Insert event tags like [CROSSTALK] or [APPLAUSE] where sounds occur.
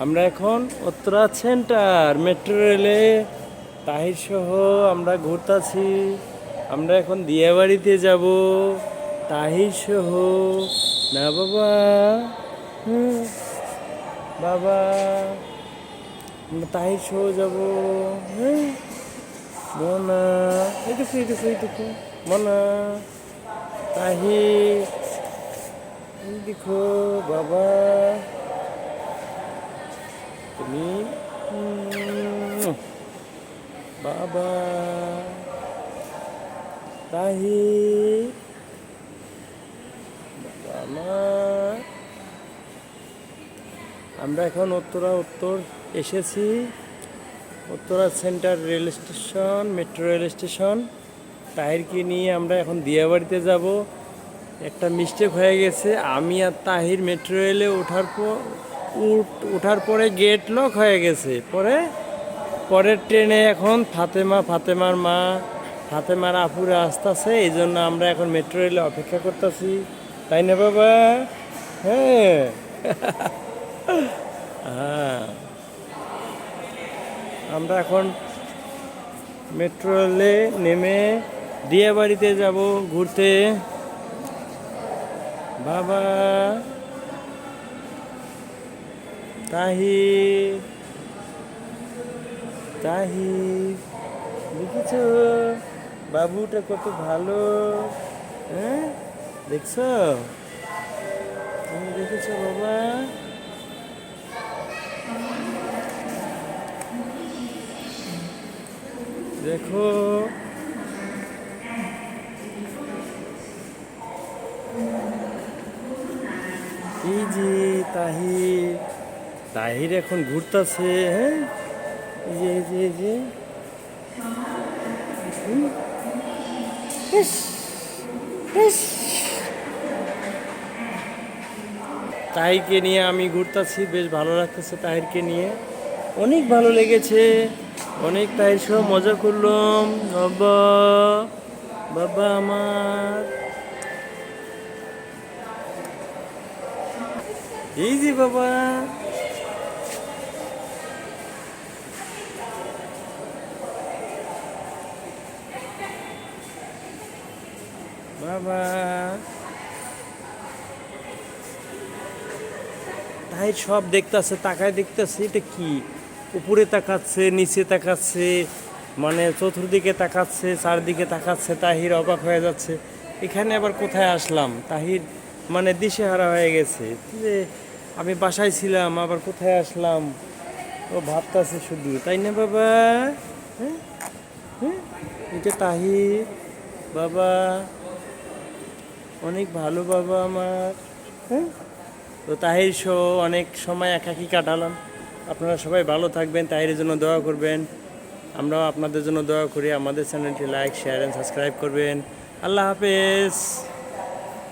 আমরা এখন Uttara centre metro রেলে তাহির সহ আমরা ঘুরতাছি। আমরা এখন দিয়াবাড়িতে যাব। তাহির সহ। না বাবা। বাবা। আমরা তাহির সহ যাব। মনা। এইটুকু এইটুকু এইটুকু। মনা। তাহির। দেখো বাবা। তুমি বাবা তাহি আমার। আমরা এখন উত্তরা উত্তর এসেছি। Uttara centre rail station, metro rail station. তাহিরকে নিয়ে আমরা এখন দিয়াবাড়িতে যাব। একটা মিস্টেক হয়ে গেছে। আমি আর তাহির মেট্রো রেলে ওঠার পর উঠ- ওঠার পরে গেট লক হয়ে গেছে। পরে, পরের ট্রেনে এখন ফাতেমা, ফাতেমার মা, ফাতেমার আপুরা আসতেছে এই জন্য আমরা এখন মেট্রো রেলে অপেক্ষা করতেছি। তাই না বাবা? হ্যাঁ। [LAUGHS] হ্যাঁ। আমরা এখন মেট্রো রেলে নেমে দিয়াবাড়িতে যাব, ঘুরতে। বাবা। তাহির তাহির দেখেছ বাবুটা কত ভালো হ্যাঁ? দেখছ? তুমি দেখেছ বাবা? দেখো। এই যে তাহির তাহির এখন ঘুরতেছে হ্যাঁ? যে যে যে। তাহিরকে নিয়ে আমি ঘুরতেছি, বেশ ভালো লাগতেছে তাহিরকে নিয়ে। অনেক ভালো লেগেছে, অনেক তাহির সহ মজা করলাম। বাবা বাবা আমার। এই যে বাবা। বাবা। তাই সব দেখতেছে, তাকায় দেখতেছে, এটা কি? উপরে তাকাচ্ছে, নিচে তাকাচ্ছে মানে চতুর্দিকে তাকাচ্ছে, চারদিকে তাকাচ্ছে, তাহির অবাক হয়ে যাচ্ছে। এখানে আবার কোথায় আসলাম? তাহির মানে দিশেহারা হয়ে গেছে। যে আমি বাসায় ছিলাম, আবার কোথায় আসলাম? ও ভাবতাছে শুধু, তাই না বাবা? হ্যাঁ? হ্যাঁ? এটা তাহির। বাবা অনেক ভালো বাবা আমার হ্যাঁ? তো তাহির শো অনেক সময় একাকি কাটালাম। আপনারা সবাই ভালো থাকবেন, তাহিরের জন্য দোয়া করবেন। আমরাও আপনাদের জন্য দোয়া করি। আমাদের চ্যানেলটি লাইক শেয়ার অ্যান্ড সাবস্ক্রাইব করবেন। আল্লাহ হাফেজ।